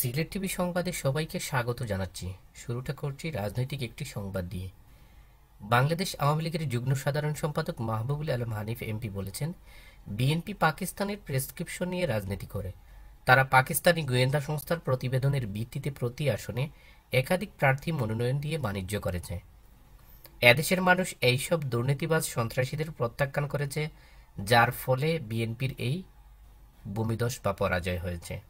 Sylhet TV সংবাদে সবাইকে স্বাগত জানাচ্ছি। শুরুটা করছি রাজনৈতিক একটি সংবাদ দিয়ে। বাংলাদেশ আওয়ামী লীগের যুগ্ম সাধারণ সম্পাদক মাহবুবুল আলম হানিফ এমপি বলেছেন, বিএনপি পাকিস্তানের প্রেসক্রিপশন নিয়ে রাজনীতি করে। তারা পাকিস্তানি গোয়েন্দা সংস্থার প্রতিবেদনের ভিত্তিতে প্রতি আসনে একাধিক প্রার্থী মনোনয়ন দিয়ে বাণিজ্য করেছে। এদেশের মানুষ এইসব দুর্নীতিবাজ সন্ত্রাসীদের প্রত্যাখ্যান করেছে, যার ফলে বিএনপির এই ভূমিদশ বা পরাজয় হয়েছে।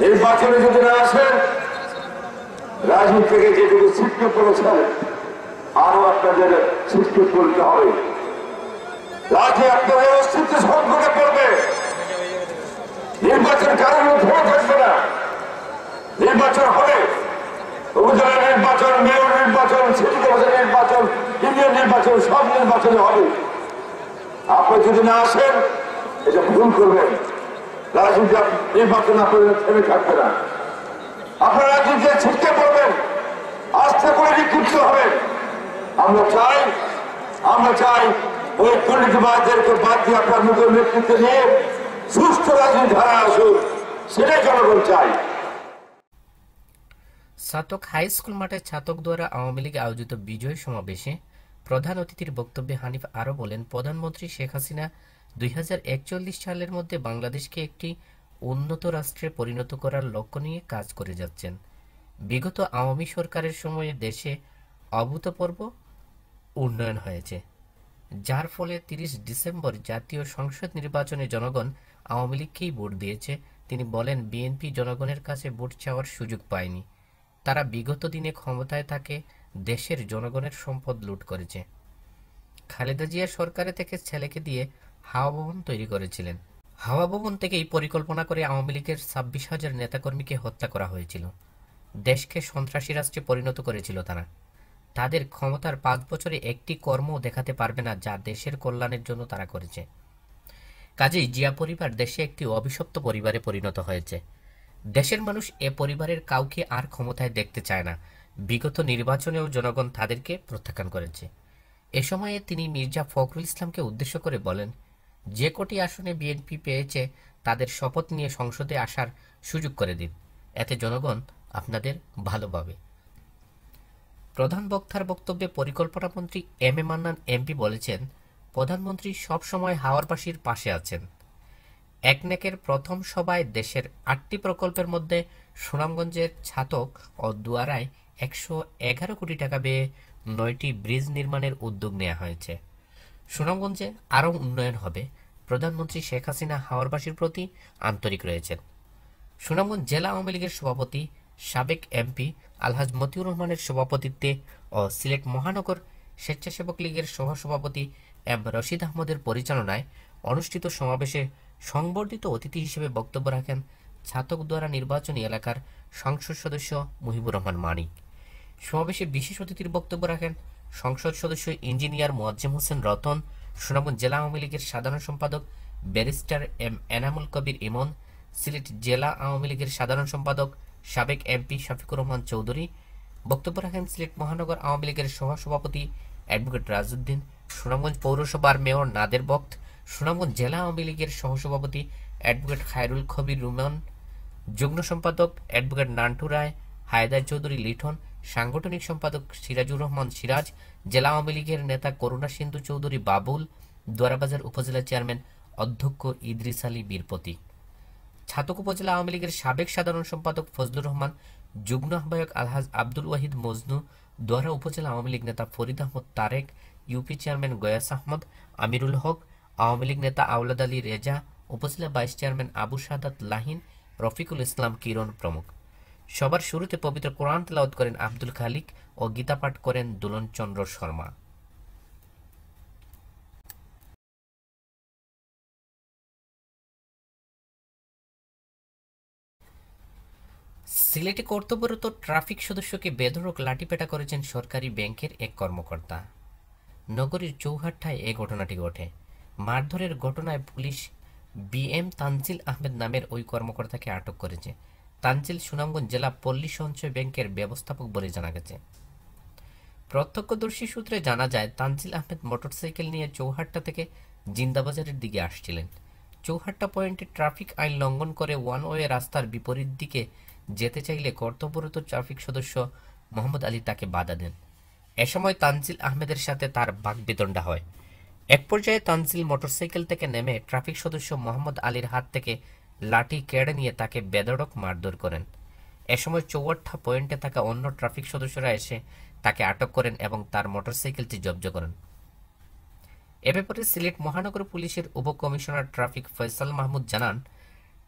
নির্বাচনে যদি না আসেন রাজনীতি থেকে যেটুকু সৃষ্টি করেছেন আরও একটা আপনাদের সৃষ্টি করতে হবে। রাজ্যে আপনাদের অস্তিত্ব সংকটে পড়বে। নির্বাচন কারণ ধরে থাকবে না। নির্বাচন হবে। উপজেলা নির্বাচন, মেয়র নির্বাচন, সিটি কর্পোরেশন নির্বাচন, ইউনিয়ন নির্বাচন, সব নির্বাচনে হবে। আপনি যদি না আসেন, এটা ভুল করবেন। আস্থা করে হবেন। আমরা চাই আমরা চাই ওই বাদ দিয়ে আপনার মুখের নিয়ে সুস্থ রাজনীতি ধারা আসুন সেটাই জনগণ চাই ছাতক হাই স্কুল মাঠে ছাতক দ্বারা আওয়ামী লীগ আয়োজিত বিজয় সমাবেশে প্রধান অতিথির বক্তব্যে হানিফ আরও বলেন, প্রধানমন্ত্রী শেখ হাসিনা দুই হাজার একচল্লিশ সালের মধ্যে বাংলাদেশকে একটি উন্নত রাষ্ট্রে পরিণত করার লক্ষ্য নিয়ে কাজ করে যাচ্ছেন। বিগত আওয়ামী সরকারের সময়ে দেশে অভূতপূর্ব উন্নয়ন হয়েছে, যার ফলে তিরিশ ডিসেম্বর জাতীয় সংসদ নির্বাচনে জনগণ আওয়ামী লীগকেই ভোট দিয়েছে। তিনি বলেন, বিএনপি জনগণের কাছে ভোট চাওয়ার সুযোগ পায়নি। তারা বিগত দিনে ক্ষমতায় থাকে, দেশের জনগণের সম্পদ লুট করেছে। খালেদা জিয়া সরকারে থেকে ছেলেকে দিয়ে হাওয়া ভবন তৈরি করেছিলেন। হাওয়া ভবন থেকেই পরিকল্পনা করে আওয়ামী লীগের ছাব্বিশ হাজার নেতাকর্মীকে হত্যা করা হয়েছিল। দেশকে সন্ত্রাসী রাষ্ট্রে পরিণত করেছিল তারা। তাদের ক্ষমতার পাঁচ বছরে একটি কর্ম দেখাতে পারবে না যা দেশের কল্যাণের জন্য তারা করেছে। কাজেই জিয়া পরিবার দেশে একটি অভিশপ্ত পরিবারে পরিণত হয়েছে। দেশের মানুষ এ পরিবারের কাউকে আর ক্ষমতায় দেখতে চায় না। বিগত নির্বাচনেও জনগণ তাদেরকে প্রত্যাখ্যান করেছে। এ সময়ে তিনি মির্জা ফখরুল ইসলামকে উদ্দেশ্য করে বলেন যে কটি আসনে বিএনপি পেয়েছে, তাদের শপথ নিয়ে সংসদে আসার সুযোগ করে দিন। এতে জনগণ আপনাদের ভালোভাবে প্রধান বক্তার বক্তব্যে পরিকল্পনা মন্ত্রী এম এ মান্নান এমপি বলেছেন, প্রধানমন্ত্রী সবসময় হাওয়ারবাসীর পাশে আছেন। একনেকের প্রথম সভায় দেশের আটটি প্রকল্পের মধ্যে সুনামগঞ্জের ছাতক ও দুয়ারায় একশো এগারো কোটি টাকা ব্যয়ে নয়টি ব্রিজ নির্মাণের উদ্যোগ নেওয়া হয়েছে। সুনামগঞ্জে আরও উন্নয়ন হবে। প্রধানমন্ত্রী শেখ হাসিনা হাওয়ারবাসীর প্রতি আন্তরিক রয়েছেন। সুনামগঞ্জ জেলা আওয়ামী লীগের সভাপতি, সাবেক এমপি আলহাজ মতিউর রহমানের সভাপতিত্বে ও সিলেট মহানগর স্বেচ্ছাসেবক লীগের সহসভাপতি এম রশিদ আহমদের পরিচালনায় অনুষ্ঠিত সমাবেশে সংবর্ধিত অতিথি হিসেবে বক্তব্য রাখেন ছাতক দ্বারা নির্বাচনী এলাকার সংসদ সদস্য মুহিবুর রহমান মানিক। সমাবেশে বিশেষ অতিথির বক্তব্য রাখেন সংসদ সদস্য ইঞ্জিনিয়ার মোয়াজ্জেম হোসেন রতন, সুনামগঞ্জ জেলা আওয়ামী লীগের সাধারণ সম্পাদক ব্যারিস্টার এম এনামুল কবির ইমন, সিলেট জেলা আওয়ামী লীগের সাধারণ সম্পাদক সাবেক এমপি শফিকুর রহমান চৌধুরী। বক্তব্য রাখেন সিলেট মহানগর আওয়ামী লীগের সহসভাপতি অ্যাডভোকেট রাজউদ্দিন, সুনামগঞ্জ পৌরসভার মেয়র নাদের বক্ত, সুনামগঞ্জ জেলা আওয়ামী লীগের সহসভাপতি অ্যাডভোকেট খায়রুল খবির রুমান, যুগ্ম সম্পাদক অ্যাডভোকেট নান্টু রায়, হায়দার চৌধুরী লিঠন সাংগঠনিক সম্পাদক সিরাজুর রহমান সিরাজ, জেলা আওয়ামী লীগের নেতা করুণা সিন্ধু চৌধুরী বাবুল, দোয়ারাবাজার উপজেলা চেয়ারম্যান অধ্যক্ষ ইদ্রিস আলী বীরপতি। ছাতক উপজেলা আওয়ামী লীগের সাবেক সাধারণ সম্পাদক ফজলুর রহমান, যুগ্ম আহ্বায়ক আলহাজ আব্দুল ওয়াহিদ মজনু, দোয়ারা উপজেলা আওয়ামী লীগ নেতা ফরিদ আহমদ তারেক, ইউপি চেয়ারম্যান গয়াস আহমদ, আমিরুল হক, আওয়ামী লীগ নেতা আওলাদ আলী রেজা, উপজেলা ভাইস চেয়ারম্যান আবু সাদাত লাহিন, রফিকুল ইসলাম কিরণ প্রমুখ। সবার শুরুতে পবিত্র কোরআন তেলাওয়াত করেন আব্দুল খালিক ও গীতা পাঠ করেন দুলন চন্দ্র শর্মা। সিলেটে কর্তব্যরত ট্রাফিক সদস্যকে বেধড়ক লাঠিপেটা করেছেন সরকারি ব্যাংকের এক কর্মকর্তা। নগরীর চৌহাট্টায় এ ঘটনাটি ঘটে। মারধরের ঘটনায় পুলিশ বিএম তানজিল আহমেদ নামের ওই কর্মকর্তাকে আটক করেছে। তানজিল সুনামগঞ্জ জেলা পল্লী সঞ্চয় ব্যাংকের ব্যবস্থাপক বলে জানা গেছে। প্রত্যক্ষদর্শী সূত্রে জানা যায়, তানজিল আহমেদ মোটরসাইকেল নিয়ে চৌহাট্টা থেকে জিন্দাবাজারের দিকে আসছিলেন। চৌহাট্টা পয়েন্টে ট্রাফিক আইন লঙ্ঘন করে ওয়ান ওয়ে রাস্তার বিপরীত দিকে যেতে চাইলে কর্তব্যরত ট্রাফিক সদস্য মোহাম্মদ আলী তাকে বাধা দেন। এ সময় তানজিল আহমেদের সাথে তার বাগবিতণ্ডা হয়। এক পর্যায়ে তানজিল মোটরসাইকেল থেকে নেমে ট্রাফিক সদস্য মোহাম্মদ আলীর হাত থেকে লাঠি কেড়ে নিয়ে তাকে বেদড়ক মারধর করেন। এ সময় চৌয়াট্টা পয়েন্টে থাকা অন্য ট্রাফিক সদস্যরা এসে তাকে আটক করেন এবং তার মোটরসাইকেলটি জব্দ করেন। এ ব্যাপারে সিলেট মহানগর পুলিশের উপকমিশনার ট্রাফিক ফয়সাল মাহমুদ জানান,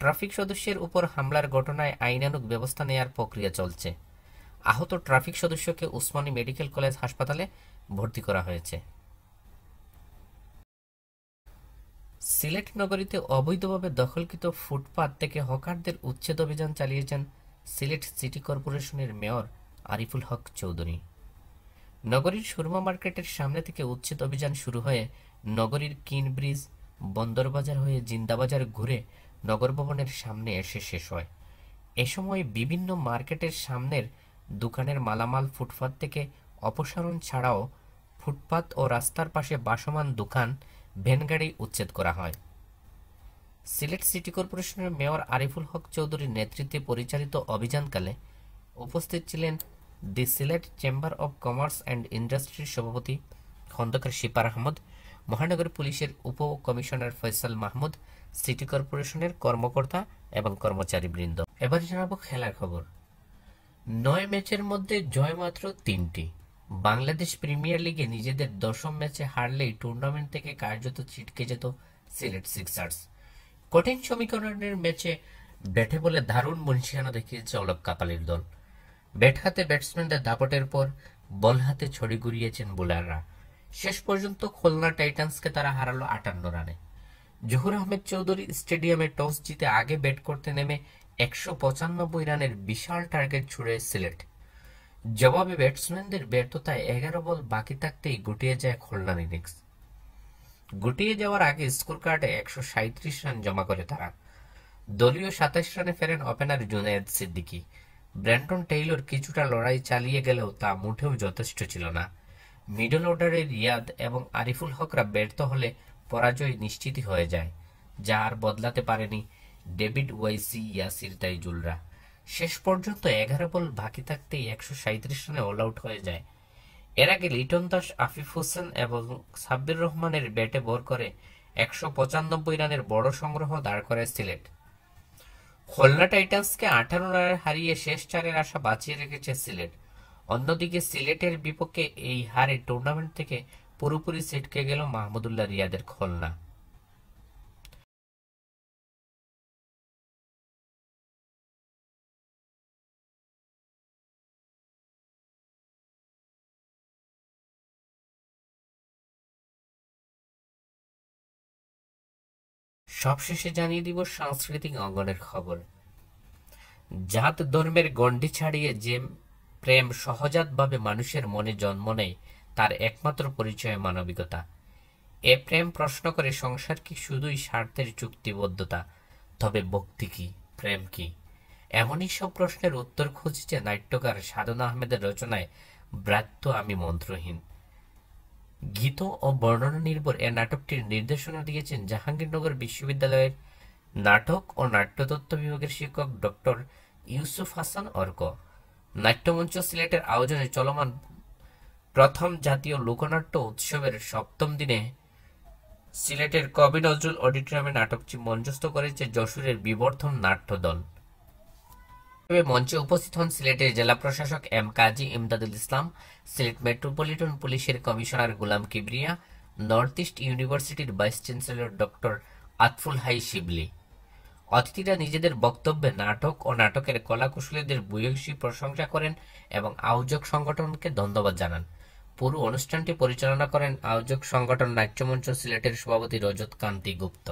ট্রাফিক সদস্যের উপর হামলার ঘটনায় আইনানুগ ব্যবস্থা নেয়ার প্রক্রিয়া চলছে। আহত ট্রাফিক সদস্যকে উসমানী মেডিকেল কলেজ হাসপাতালে ভর্তি করা হয়েছে। সিলেট নগরীতে অবৈধভাবে দখলকৃত ফুটপাত থেকে হকারদের উচ্ছেদ অভিযান চালিয়েছেন সিলেট সিটি কর্পোরেশনের মেয়র আরিফুল হক চৌধুরী। নগরীর সুরমা মার্কেটের সামনে থেকে উচ্ছেদ অভিযান শুরু হয়ে নগরীর কিন ব্রিজ, বন্দরবাজার হয়ে জিন্দাবাজার ঘুরে নগর ভবনের সামনে এসে শেষ হয়। এ সময় বিভিন্ন মার্কেটের সামনের দোকানের মালামাল ফুটপাত থেকে অপসারণ ছাড়াও ফুটপাত ও রাস্তার পাশে বাসমান দোকান ভ্যানগাড়ি উচ্ছেদ করা হয়। সিলেট সিটি কর্পোরেশনের মেয়র আরিফুল হক চৌধুরীর নেতৃত্বে পরিচালিত অভিযানকালে উপস্থিত ছিলেন the Sylhet Chamber of Commerce and ইন্ডাস্ট্রির সভাপতি খন্দকার শিপার আহমদ, মহানগর পুলিশের উপ কমিশনার ফয়সাল মাহমুদ, সিটি কর্পোরেশনের কর্মকর্তা এবং কর্মচারীবৃন্দ। এবার জানাব খেলার খবর। নয় ম্যাচের মধ্যে জয় মাত্র তিনটি। বাংলাদেশ প্রিমিয়ার লিগে নিজেদের দশম ম্যাচে হারলেই টুর্নামেন্ট থেকে কার্যত ছিটকে যেত সিলেট সিক্সার্স। কঠিন সমীকরণের ম্যাচে ব্যাটে বলে দারুণ মনীষিয়ানা দেখিয়েছে অলক কাপালির দল। ব্যাট হাতে ব্যাটসম্যানদের দাপটের পর বল হাতে ছড়ি ঘুরিয়েছেন বোলাররা। শেষ পর্যন্ত খুলনা টাইটান্সকে তারা হারালো আটান্ন রানে। জহুর আহমেদ চৌধুরী স্টেডিয়ামে টস জিতে আগে ব্যাট করতে নেমে একশো পঁচানব্বই রানের বিশাল টার্গেট ছুড়ে সিলেট। জবাবে ব্যাটসম্যানদের ব্যর্থতায় এগারো বল বাকি থাকতেই গুটিয়ে যায় খুলনার ইনিংস। গুটিয়ে যাওয়ার আগে স্কোর কার্ডে একশো সাঁত্রিশ রান জমা করে তারা। দলীয় সাতাশ রানে ফেরেন opener Junaid Siddique. Brendan Taylor কিছুটা লড়াই চালিয়ে গেলেও তা মুঠেও যথেষ্ট ছিল না। মিডল অর্ডারে রিয়াদ এবং আরিফুল হকরা ব্যর্থ হলে পরাজয় নিশ্চিতই হয়ে যায়, যা আর বদলাতে পারেনি ডেভিড ওয়াইসি ইয়াসির তাইজুলরা। শেষ পর্যন্ত এগারো বল বাকি থাকতেই একশো সাঁত্রিশ রানে অল আউট হয়ে যায়। এর আগে লিটন দাস, আফিফ হোসেন এবং সাব্বির রহমানের ব্যাটে ভর করে একশো পঁচানব্বই রানের বড় সংগ্রহ দাঁড় করে সিলেট খুলনা টাইটান্সকে আঠারো রানে হারিয়ে শেষ চারের আশা বাঁচিয়ে রেখেছে সিলেট। অন্যদিকে সিলেটের বিপক্ষে এই হারে টুর্নামেন্ট থেকে পুরোপুরি ছিটকে গেল মাহমুদুল্লাহ রিয়াদের খুলনা। সবশেষে জানিয়ে দিব সাংস্কৃতিক অঙ্গনের খবর। জাত ধর্মের গণ্ডি ছাড়িয়ে যে প্রেম সহজাতভাবে মানুষের মনে জন্ম নেয়, তার একমাত্র পরিচয় মানবিকতা। এ প্রেম প্রশ্ন করে সংসার কি শুধুই স্বার্থের চুক্তিবদ্ধতা? তবে ভক্তি কি, প্রেম কি? এমনই সব প্রশ্নের উত্তর খুঁজছে নাট্যকার সাধনা আহমেদের রচনায়, ব্রাত্য আমি মন্ত্রহীন। গীত ও বর্ণনা নির্ভর এ নাটকটির নির্দেশনা দিয়েছেন জাহাঙ্গীরনগর বিশ্ববিদ্যালয়ের নাটক ও নাট্যতত্ত্ব বিভাগের শিক্ষক ডক্টর ইউসুফ হাসান অর্ক। নাট্যমঞ্চ সিলেটের আয়োজনে চলমান প্রথম জাতীয় লোকনাট্য উৎসবের সপ্তম দিনে সিলেটের কবি নজরুল অডিটোরিয়ামে নাটকটি মঞ্চস্থ করেছে যশোরের বিবর্ধন নাট্য দল মঞ্চে উপস্থিত হন সিলেটের জেলা প্রশাসক এম কাজী ইমদাদুল ইসলাম, সিলেট মেট্রোপলিটন পুলিশের commissioner Gulam Kibria, North East ইউনিভার্সিটির vice chancellor doctor Atful Hai Shibli. অতিথিরা নিজেদের বক্তব্যে নাটক ও নাটকের কলাকুশলীদের ভূয়সী প্রশংসা করেন এবং আয়োজক সংগঠনকে ধন্যবাদ জানান। পুরো অনুষ্ঠানটি পরিচালনা করেন আয়োজক সংগঠন নাট্যমঞ্চ সিলেটের সভাপতি রজত কান্তি গুপ্ত।